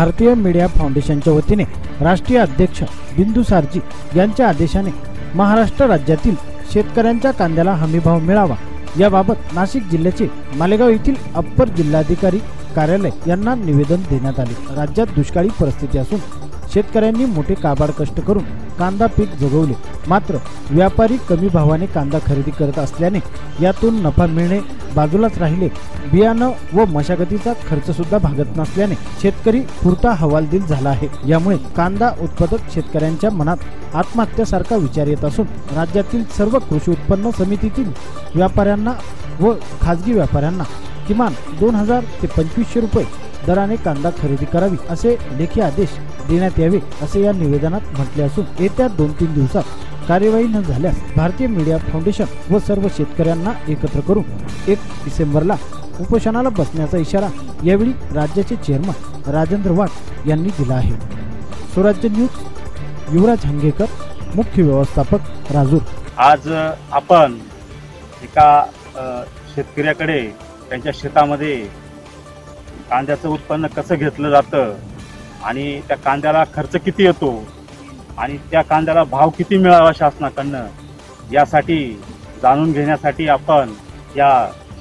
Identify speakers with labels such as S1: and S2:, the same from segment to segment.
S1: भारतीय मीडिया फाउंडेशनच्या वतीने राष्ट्रीय अध्यक्ष बिंदू सारजी यांच्या आदेशाने महाराष्ट्र राज्यातील शेतकऱ्यांच्या कांद्याला हमीभाव मिळावा. याबाबत नाशिक जिल्ह्याचे मालेगाव येथील अप्पर जिल्हाधिकारी कार्यालय यांना निवेदन देण्यात आले. राज्यात दुष्काळी परिस्थिती असून शेतकऱ्यांनी मोठे काबाड कष्ट करून कांदा पीक जगवले. मात्र व्यापारी कमी भावाने कांदा खरेदी करत असल्याने यातून नफा मिळणे बाजूलाच राहिले. बियाणं व मशागतीचा खर्च सुद्धा भागत नसल्याने शेतकरी पुरता हवालदिल झाला आहे. यामुळे कांदा उत्पादक शेतकऱ्यांच्या मनात आत्महत्यासारखा विचार येत असून राज्यातील सर्व कृषी उत्पन्न समितीतील व्यापाऱ्यांना व खाजगी व्यापाऱ्यांना किमान दोन हजार ते पंचवीसशे रुपये दराने कांदा खरेदी करावी असे लेखी आदेश देण्यात यावे असे या निवेदनात म्हटले असून येत्या दोन तीन दिवसात कार्यवाही न झाल्यास भारतीय मीडिया फाउंडेशन व सर्व शेतकऱ्यांना एकत्र करून एक डिसेंबरला उपोषणाला बसण्याचा इशारा यावेळी राज्याचे चेअरमन राजेंद्र वाघ यांनी दिला आहे. स्वराज्य न्यूज युवराज हंगेकर मुख्य व्यवस्थापक राजूर.
S2: आज आपण एका शेतकऱ्याकडे त्यांच्या शेतामध्ये कांद्याचं उत्पन्न कसं घेतलं जातं आणि त्या कांद्याला खर्च किती येतो आणि त्या कांद्याला भाव किती मिळावा शासनाकडनं यासाठी जाणून घेण्यासाठी आपण या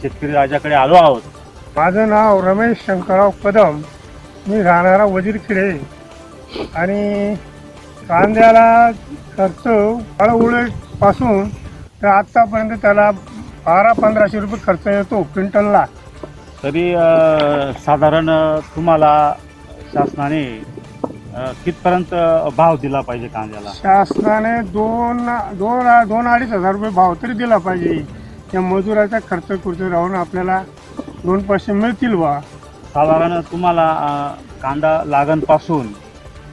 S2: शेतकरी राजाकडे आलो आहोत.
S3: माझं नाव रमेश शंकरराव कदम. मी राहणारा वजीरखेडे. आणि कांद्याला खर्च पासून तर आत्तापर्यंत त्याला बारा पंधराशे रुपये खर्च येतो क्विंटलला.
S2: तरी साधारण तुम्हाला शासनाने अ, कितपर्यंत भाव दिला पाहिजे कांद्याला?
S3: शासनाने दोन दोन दोन अडीच हजार रुपये भाव तरी दिला पाहिजे. त्या मजुराचा खर्च खुर्च राहून आपल्याला दोन पैसे मिळतील बा.
S2: साधारण तुम्हाला अ, कांदा लागणपासून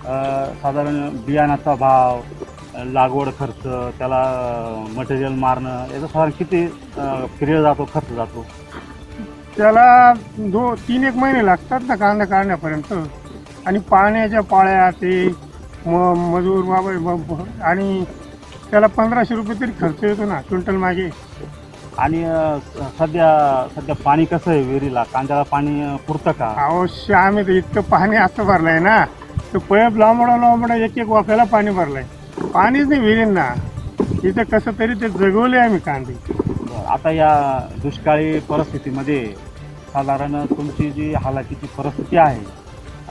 S2: अ, साधारण बियाणाचा भाव अ, लागवड खर्च त्याला मटेरियल मारणं याचा साधारण किती पिरियड जातो खर्च जातो?
S3: त्याला दो तीन एक महिने लागतात ना कांदा काढण्यापर्यंत. आणि पाण्याच्या पाळ्या ते म मजूर बाबा आणि त्याला पंधराशे रुपये तरी खर्च येतो ना क्विंटल मागे.
S2: आणि सध्या सध्या पाणी कसं आहे विहिरीला? कांद्याला पाणी पुरतं का?
S3: अवश्य आम्ही तर इतकं पाणी असं भरलंय ना तर पैप लांबडा लांबडा एक एक वाफ्याला पाणी भरलंय. पाणीच नाही विहिरींना. इथं कसं तरी ते जगवले आम्ही कांदे.
S2: आता या दुष्काळी परिस्थितीमध्ये साधारण तुमची जी हालाकीची परिस्थिती आहे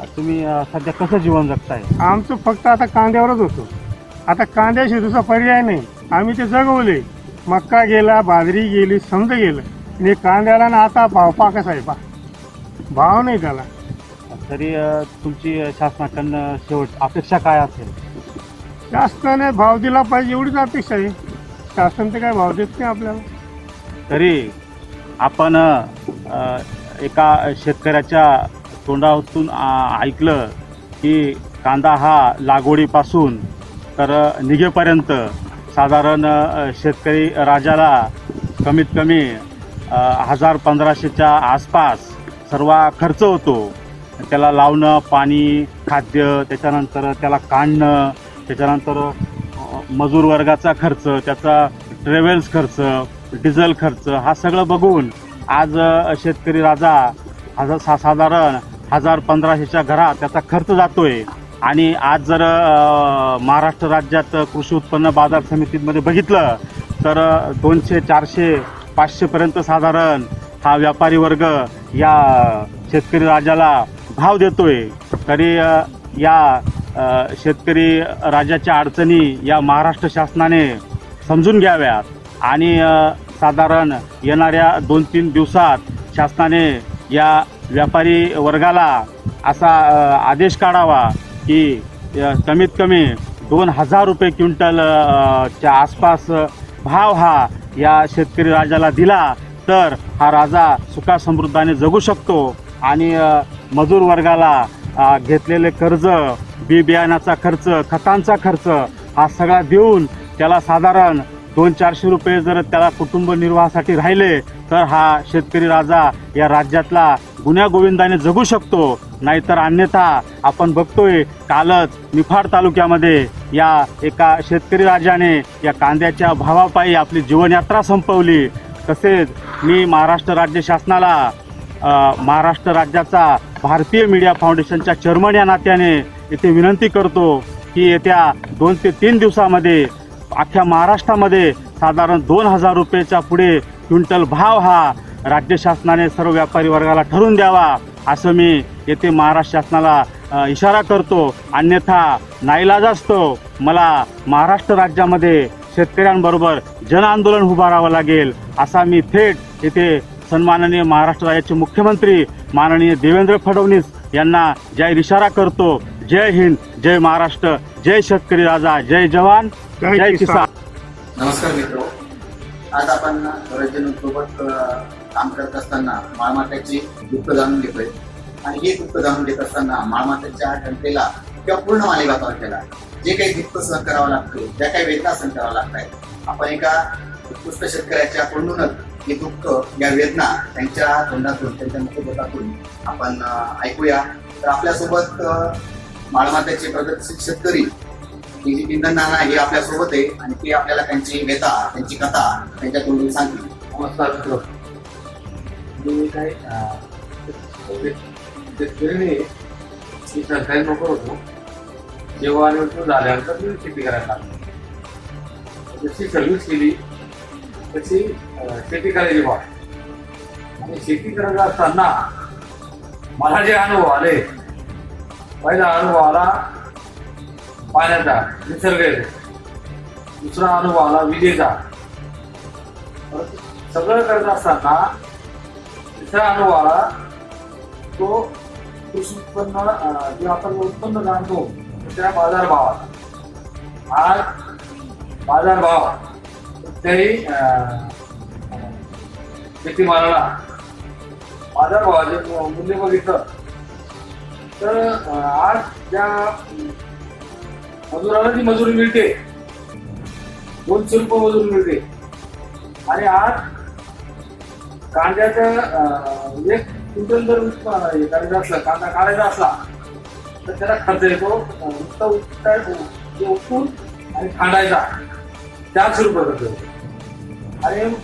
S2: तुम्ही अ, सध्या कसं जीवन जगताय?
S3: आमचं फक्त आता कांद्यावरच होतो. आता कांद्याशी दुसरा पर्याय नाही. आम्ही ते जगवले. मक्का गेला बाजरी गेली समज गेलं. आणि कांद्याला ना आता भाव आहे पा भाव नाही त्याला.
S2: तरी अ, तुमची शासनाकडनं शेवट अपेक्षा काय असेल?
S3: शासनाने भाव दिला पाहिजे एवढीच अपेक्षा आहे. शासन तर काय भाव देत नाही आपल्याला.
S2: तरी आपण अ, एका शेतकऱ्याच्या तोंडातून ऐकलं की कांदा हा लागवडीपासून तर निघेपर्यंत साधारण शेतकरी राजाला कमीत कमी हजार पंधराशेच्या आसपास सर्व खर्च होतो. त्याला लावणं पाणी खाद्य त्याच्यानंतर त्याला काढणं त्याच्यानंतर मजूर वर्गाचा खर्च त्याचा ट्रॅव्हल्स खर्च डिझेल खर्च हा सगळं बघून आज शेतकरी राजा हजार सा साधारण हजार पंधराशेच्या घरात त्याचा खर्च जातोय. आणि आज जर महाराष्ट्र राज्यात कृषी उत्पन्न बाजार समितीमध्ये बघितलं तर दोनशे चारशे पाचशेपर्यंत साधारण हा व्यापारी वर्ग या शेतकरी राजाला भाव देतोय. तरी या शेतकरी राजाच्या अडचणी या महाराष्ट्र शासनाने समजून घ्याव्यात. आणि साधारण येणाऱ्या दोन तीन दिवसात शासनाने या व्यापारी वर्गाला असा आदेश काढावा की कमीत कमी दोन हजार रुपये क्विंटल च्या आसपास भाव हा या शेतकरी राजाला दिला तर हा राजा सुखा समृद्धाने जगू शकतो आणि मजूर वर्गाला घेतलेले कर्ज बी बियाण्याचा खर्च खतांचा खर्च हा सगळा देऊन त्याला साधारण दोन चारशे रुपये जर त्याला कुटुंब निर्वाहासाठी राहिले तर हा शेतकरी राजा या राज्यातला गुन्ह्या गोविंदाने जगू शकतो. नाहीतर अन्यथा आपण बघतोय कालच निफाड तालुक्यामध्ये या एका शेतकरी राजाने या कांद्याच्या भावापायी आपली जीवनयात्रा संपवली. तसेच मी महाराष्ट्र राज्य शासनाला महाराष्ट्र राज्याचा भारतीय मीडिया फाउंडेशनच्या चेअरमन या नात्याने येथे विनंती करतो की येत्या दोन ते तीन दिवसामध्ये अख्ख्या महाराष्ट्रामध्ये साधारण दोन हजार रुपयेच्या पुढे क्विंटल भाव हा राज्य शासनाने सर्व व्यापारी वर्गाला ठरवून द्यावा असं मी येथे महाराष्ट्र शासनाला इशारा करतो. अन्यथा नाईलाजास्तव मला महाराष्ट्र राज्यामध्ये शेतकऱ्यांबरोबर जनआंदोलन उभारावं लागेल असा मी थेट येथे सन्माननीय महाराष्ट्र राज्याचे मुख्यमंत्री माननीय देवेंद्र फडणवीस यांना जाहीर इशारा करतो. जय हिंद जय महाराष्ट्र जय शेतकरी राजा जय जवान
S3: जय किसान.
S2: किसान.
S4: नमस्कार मित्र. आज आपण सोबत काम करत असताना माळमात्याची दुःख जाणून घेतोय. आणि हे दुःख जाणून घेत असताना माळमात्याच्या जनतेला किंवा पूर्ण मालेगाव तालुक्याला जे काही दुःख सहन करावं लागतं ज्या काही वेदना सहन करावं लागत आहेत आपण एका उत्कृष्ट शेतकऱ्याच्या तोंडूनच हे दुःख या वेदना त्यांच्या तोंडातून त्यांच्या मुखोद्गतातून आपण ऐकूया. तर आपल्यासोबत माळमात्याचे प्रगतशील शेतकरी ही नाना हे आपल्यासोबत आहे आणि ते आपल्याला त्यांची व्यथा त्यांची कथा त्यांच्या तोंडून सांगतील.
S5: नमस्कार मित्र. मी काय मी सरकारी नोकर होतो. जेव्हा निवडणूक झाल्यानंतर मी शेती करायला लागलो. जशी सर्व्हिस केली तशी शेती करायची बा आणि शेती करत असताना मला जे अनुभव आले पहिला अनुभव आला पाण्याचा निसर्ग दुसरा अनुभव आला विजेचा सगळं करत असताना तिसरा अनुभव आला तो कृषी उत्पन्न जे आपण उत्पन्न जाणतो त्या बाजार भावात आज बाजारभाव कुठल्याही अं, शेतीमालाला बाजारभावाचे मूल्य बघितलं तर आज ज्या मजुराला जी मजुरी मिळते. दोनशे रुपये मजुरी मिळते. आणि आज कांद्याचा अं, एक क्विंटल जर करायचा असला असलं कांदा काढायचा असला तर त्याला खर्च येतो अं, नुसता जे आणि खांडायचा. चारशे रुपये खर्च येतो. आणि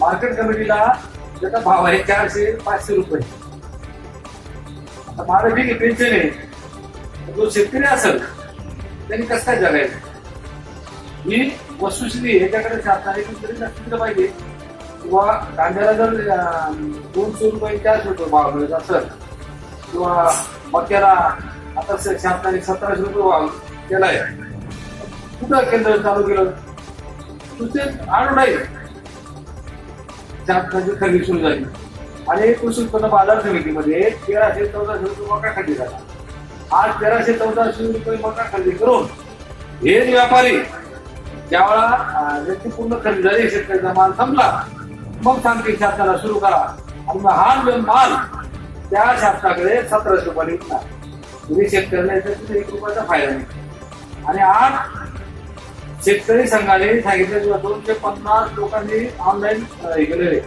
S5: मार्केट कमिटीला त्याचा भाव आहे चारशे पाचशे रुपये. आता माझं ठीक आहे पेन्शन आहे. जो शेतकरी असेल त्यांनी कसं काय जगायचं ही वस्तुस्थिती ह्याच्याकडे शासनाने तरी पाहिजे. किंवा कांद्याला जर दोन दोनशे रुपये चारशे रुपये भाव मिळत असेल किंवा मक्याला आता शासनाने सतराशे रुपये भाव केलाय. कुठं केंद्र चालू केलं? तुझे आणून नाही. शासनाची खरेदी सुरू झाली. आणि कृषी उत्पन्न बाजार समितीमध्ये तेराशे चौदाशे रुपये मका खरेदी झाला. आज तेराशे चौदाशे रुपये मका खरेदी करून हेच व्यापारी ज्यावेळा व्यक्ती पूर्ण खरेदी झाली शेतकऱ्याचा माल संपला. मग सांगते शासनाला सुरू करा. आणि मग हा जो माल त्या शासनाकडे सतराशे रुपयाने विकणार तुम्ही शेतकऱ्याला याच्यातून एक रुपयाचा फायदा नाही. आणि आज शेतकरी संघाने सांगितलं किंवा दोनशे पन्नास लोकांनी ऑनलाईन हे केलेले.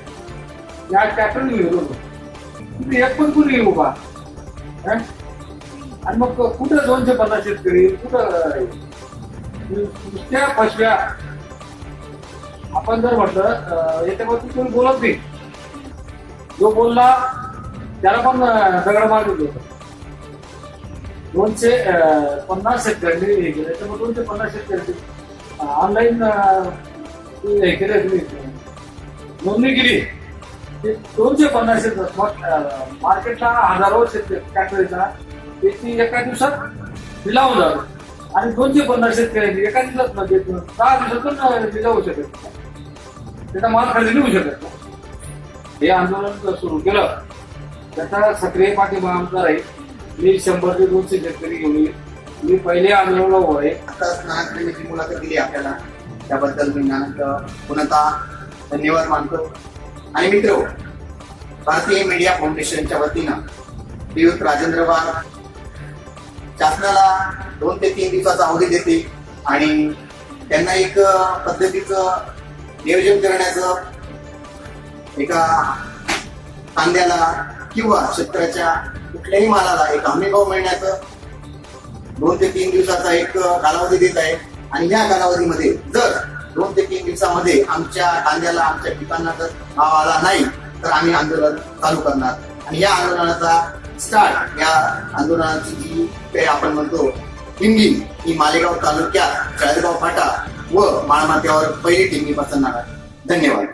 S5: या ट्रॅक्टर घेऊन तुम्ही एक पण कुणी उभा. का आणि मग कुठं दोनशे पन्नास शेतकरी कुठं त्या फसव्या? आपण जर म्हटलं अं, याच्याबद्दल कोणी बोलत नाही. जो बोलला त्याला पण दगड मारत देतो दोनशे अं, पन्नास शेतकऱ्यांनी हे केलं. त्यामुळे दोनशे पन्नास शेतकऱ्यांनी ऑनलाईन हे केलं तुम्ही. नोंदणी केली. ते दोनशे पन्नास शेत- मग, अं, मार्केटला हजारो शेतकरी ट्रॅक्टरीचा त्याची एका दिवसात लिलाव झाला आणि दोनशे पन्नास शेतकऱ्यांची एका दिवसात म्हणजे दहा दिवसातून लिलाव होऊ शकत त्याचा माल खाली होऊ शकत हे आंदोलन सुरू केलं त्याचा सक्रिय पाठिंबा आमचा राहील. मी शंभर ते दोनशे शेतकरी घेऊन येईल. मी पहिले आंदोलनाला उभं आहे
S4: आताच नानाकडे जी मुलाखत दिली आपल्याला. त्याबद्दल मी नानाचं पुन्हा धन्यवाद मानतो. आणि मित्र हो, भारतीय मीडिया फाउंडेशनच्या वतीनं श्रीयुत राजेंद्र वाघ शासनाला दोन ते तीन दिवसाचा अवधी देते आणि त्यांना एक पद्धतीचं नियोजन करण्याचं एका कांद्याला किंवा शेतकऱ्याच्या कुठल्याही मालाला एक हमीभाव मिळण्याचं दोन ते तीन दिवसाचा एक कालावधी देत आहे. आणि या कालावधीमध्ये जर दोन ते तीन दिवसामध्ये आमच्या कांद्याला आमच्या पिकांना जर भाव आला नाही तर आम्ही आंदोलन चालू करणार. आणि या आंदोलनाचा स्टार्ट या आंदोलनाची जी काही आपण म्हणतो टिंगी ही मालेगाव तालुक्यात चाळेगाव फाटा व माळमात्यावर पहिली टिंगी पसरणार आहे. धन्यवाद.